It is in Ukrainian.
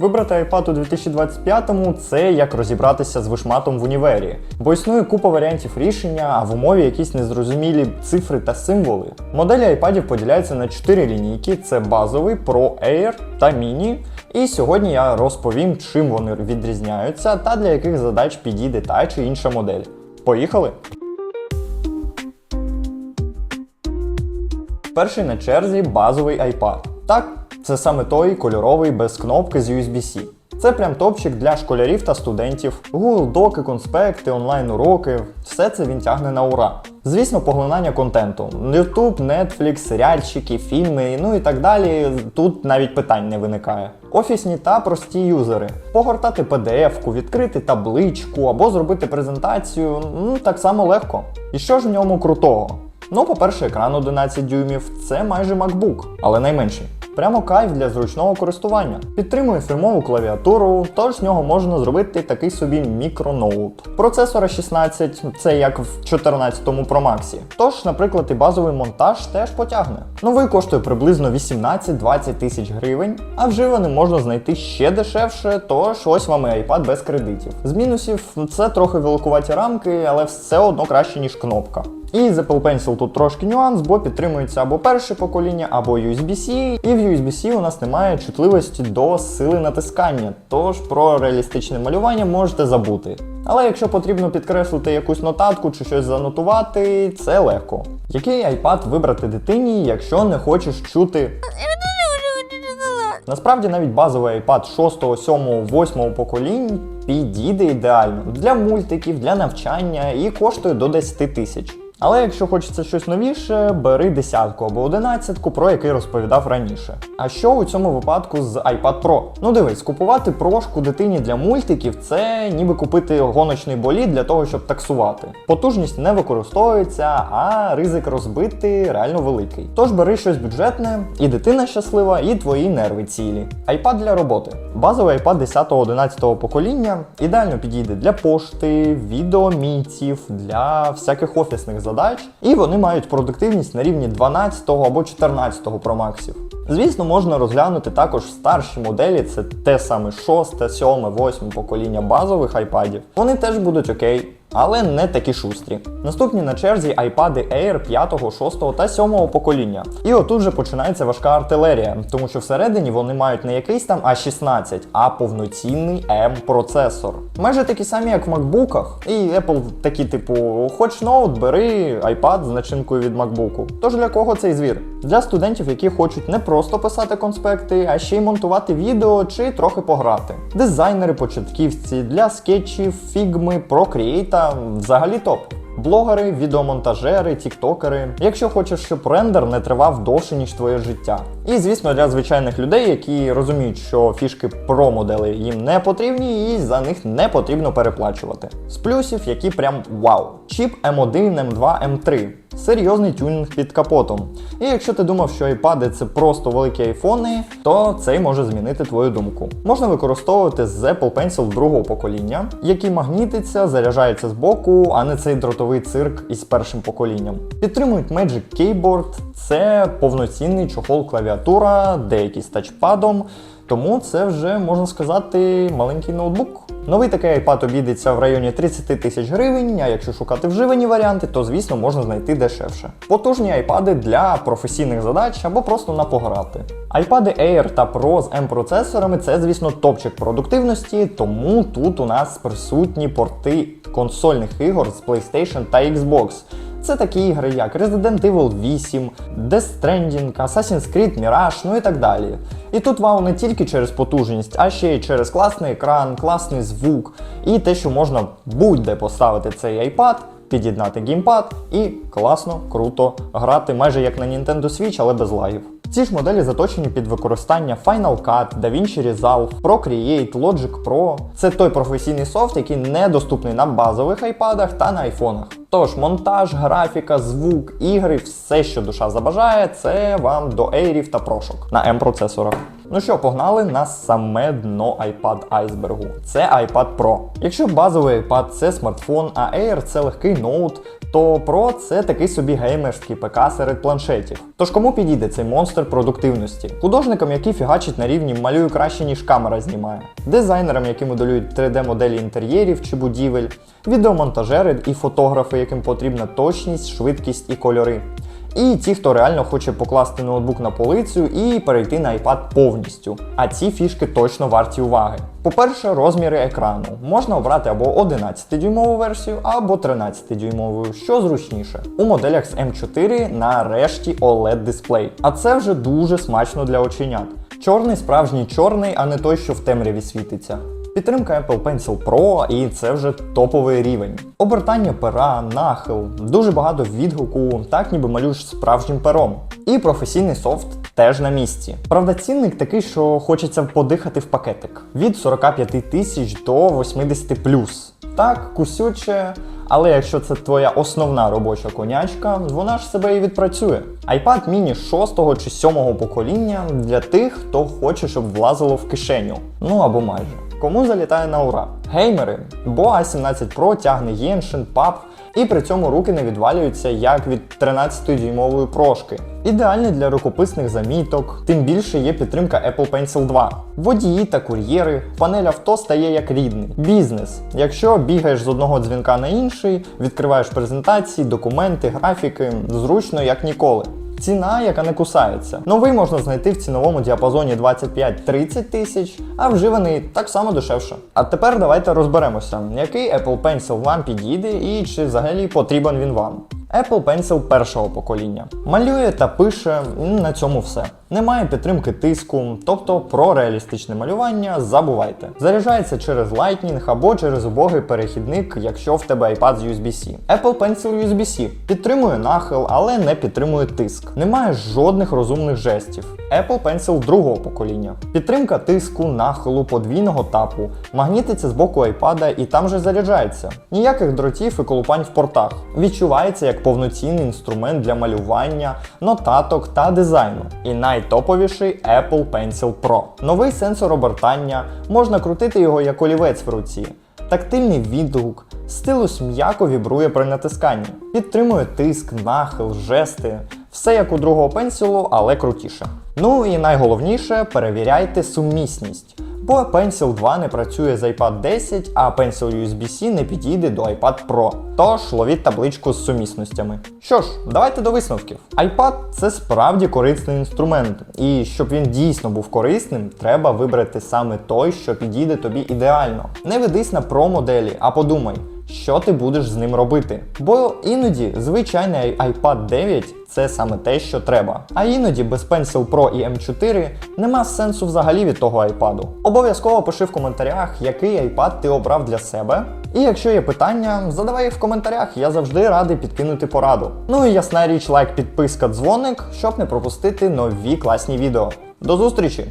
Вибрати iPad у 2025-му це як розібратися з вишматом в універі, бо існує купа варіантів рішення, а в умові якісь незрозумілі цифри та символи. Моделі iPadів поділяються на 4 лінійки: це базовий, Pro Air та Mini. І сьогодні я розповім, чим вони відрізняються та для яких задач підійде та чи інша модель. Поїхали! Перший на черзі базовий iPad. Так, це саме той кольоровий без кнопки з USB-C. Це прям топчик для школярів та студентів. Google доки, конспекти, онлайн-уроки. Все це він тягне на ура. Звісно, поглинання контенту. YouTube, Netflix, серіальчики, фільми, ну і так далі. Тут навіть питань не виникає. Офісні та прості юзери. Погортати PDF-ку, відкрити табличку або зробити презентацію ну так само легко. І що ж в ньому крутого? Ну, по-перше, екран 11 дюймів це майже MacBook, але найменший. Прямо кайф для зручного користування. Підтримує фірмову клавіатуру, тож з нього можна зробити такий собі мікроноут. Процесора 16, це як в 14-му Pro Max. Тож, наприклад, і базовий монтаж теж потягне. Новий коштує приблизно 18-20 тисяч гривень, а вживаний можна знайти ще дешевше, тож ось вам і iPad без кредитів. З мінусів це трохи великуваті рамки, але все одно краще, ніж кнопка. І з Pencil тут трошки нюанс, бо підтримується або перше покоління, або USB-C. І в USB-C у нас немає чутливості до сили натискання, тож про реалістичне малювання можете забути. Але якщо потрібно підкреслити якусь нотатку чи щось занотувати, це легко. Який iPad вибрати дитині, якщо не хочеш чути Насправді навіть базовий iPad 6, 7, 8 поколінь підійде ідеально для мультиків, для навчання і коштує до 10 тисяч. Але якщо хочеться щось новіше, бери десятку або одинадцятку, про який розповідав раніше. А що у цьому випадку з iPad Pro? Ну дивись, купувати прошку дитині для мультиків це ніби купити гоночний болід для того, щоб таксувати. Потужність не використовується, а ризик розбити реально великий. Тож бери щось бюджетне, і дитина щаслива, і твої нерви цілі. iPad для роботи. Базовий iPad 10-11 покоління ідеально підійде для пошти, відеомітів, для всяких офісних задач, і вони мають продуктивність на рівні 12 або 14 промаксів. Звісно, можна розглянути також старші моделі, це те саме 6, 7, 8 покоління базових айпадів. Вони теж будуть окей. Але не такі шустрі. Наступні на черзі iPad Air 5, 6 та 7 покоління. І отут же починається важка артилерія, тому що всередині вони мають не якийсь там A16, а повноцінний M-процесор. Майже такі самі, як в макбуках. І Apple такі, типу, хоч ноут, бери iPad з начинкою від MacBook. Тож для кого цей звір? Для студентів, які хочуть не просто писати конспекти, а ще й монтувати відео чи трохи пограти. Дизайнери, початківці для скетчів, фігми, Procreate взагалі топ. Блогери, відеомонтажери, тіктокери, якщо хочеш, щоб рендер не тривав довше, ніж твоє життя. І звісно, для звичайних людей, які розуміють, що фішки про модели їм не потрібні, і за них не потрібно переплачувати. З плюсів, які прям вау. Чіп M1, M2, M3. Серйозний тюнінг під капотом. І якщо ти думав, що iPad це просто великі айфони, то цей може змінити твою думку. Можна використовувати з Apple Pencil другого покоління, який магнітиться, заряджається з боку, а не цей дротовий цирк із першим поколінням. Підтримують Magic Keyboard, це повноцінний чохол клавіатура, деякий з тачпадом. Тому це вже можна сказати маленький ноутбук. Новий такий iPad обійдеться в районі 30 тисяч гривень, а якщо шукати вживані варіанти, то звісно можна знайти дешевше. Потужні iPad для професійних задач або просто на пограти. iPad Air та Pro з M-процесорами це, звісно, топчик продуктивності, тому тут у нас присутні порти консольних ігор з PlayStation та Xbox. Це такі ігри, як Resident Evil 8, Death Stranding, Assassin's Creed Mirage, ну і так далі. І тут вау не тільки через потужність, а ще й через класний екран, класний звук і те, що можна будь-де поставити цей iPad, під'єднати геймпад і класно, круто грати майже як на Nintendo Switch, але без лагів. Ці ж моделі заточені під використання Final Cut, DaVinci Resolve, Procreate, Logic Pro. Це той професійний софт, який недоступний на базових айпадах та на айфонах. Тож монтаж, графіка, звук, ігри, все, що душа забажає, це вам до ейрів та прошок на M-процесорах. Ну що, погнали на саме дно iPad айсбергу. Це iPad Pro. Якщо базовий iPad це смартфон, а Air це легкий ноут, то Pro це такий собі геймерський ПК серед планшетів. Тож кому підійде цей монстр продуктивності? Художникам, які фігачать на рівні малюю краще, ніж камера знімає, дизайнерам, які моделюють 3D-моделі інтер'єрів чи будівель, відеомонтажери і фотографи, яким потрібна точність, швидкість і кольори. І ті, хто реально хоче покласти ноутбук на полицю і перейти на iPad повністю. А ці фішки точно варті уваги. По-перше, розміри екрану. Можна обрати або 11-дюймову версію, або 13-дюймову, що зручніше. У моделях з M4 нарешті OLED дисплей. А це вже дуже смачно для оченят. Чорний справжній чорний, а не той, що в темряві світиться. Підтримка Apple Pencil Pro, і це вже топовий рівень. Обертання пера, нахил, дуже багато відгуку, так ніби малюєш справжнім пером. І професійний софт теж на місці. Правда, цінник такий, що хочеться подихати в пакетик від 45 тисяч до 80 плюс. Так, кусюче, але якщо це твоя основна робоча конячка, вона ж себе і відпрацює. iPad mini 6 чи 7 покоління для тих, хто хоче, щоб влазило в кишеню. Ну або майже. Кому залітає на ура? Геймери, бо A17 Pro тягне Genshin, PUBG, і при цьому руки не відвалюються як від 13-дюймової прошки. Ідеальний для рукописних заміток, тим більше є підтримка Apple Pencil 2. Водії та кур'єри, панель авто стає як рідний. Бізнес. Якщо бігаєш з одного дзвінка на інший, відкриваєш презентації, документи, графіки, зручно як ніколи. Ціна, яка не кусається. Новий можна знайти в ціновому діапазоні 25-30 тисяч, а вживаний так само дешевше. А тепер давайте розберемося, який Apple Pencil вам підійде і чи взагалі потрібен він вам. Apple Pencil першого покоління. Малює та пише на цьому все. Немає підтримки тиску, тобто про реалістичне малювання забувайте. Заряджається через Lightning або через убогий перехідник, якщо в тебе iPad з USB-C. Apple Pencil USB-C підтримує нахил, але не підтримує тиск. Немає жодних розумних жестів. Apple Pencil другого покоління. Підтримка тиску, нахилу, подвійного тапу, магнітиться з боку iPad і там же заряджається. Ніяких дротів і колупань в портах. Відчувається як повноцінний інструмент для малювання, нотаток та дизайну. І найтоповіший Apple Pencil Pro. Новий сенсор обертання, можна крутити його як олівець в руці. Тактильний відгук, стилус м'яко вібрує при натисканні, підтримує тиск, нахил, жести, все як у другого пенсілу, але крутіше. Ну і найголовніше перевіряйте сумісність. Бо Pencil 2 не працює з iPad 10, а Pencil USB-C не підійде до iPad Pro. Тож ловіть табличку з сумісностями. Що ж, давайте до висновків. iPad це справді корисний інструмент, і щоб він дійсно був корисним, треба вибрати саме той, що підійде тобі ідеально. Не ведись на Pro моделі, а подумай. Що ти будеш з ним робити? Бо іноді звичайний iPad 9 це саме те, що треба. А іноді без Pencil Pro і M4 нема сенсу взагалі від того iPad. Обов'язково пиши в коментарях, який iPad ти обрав для себе. І якщо є питання, задавай їх в коментарях, я завжди радий підкинути пораду. Ну і ясна річ, лайк, підписка, дзвоник, щоб не пропустити нові класні відео. До зустрічі!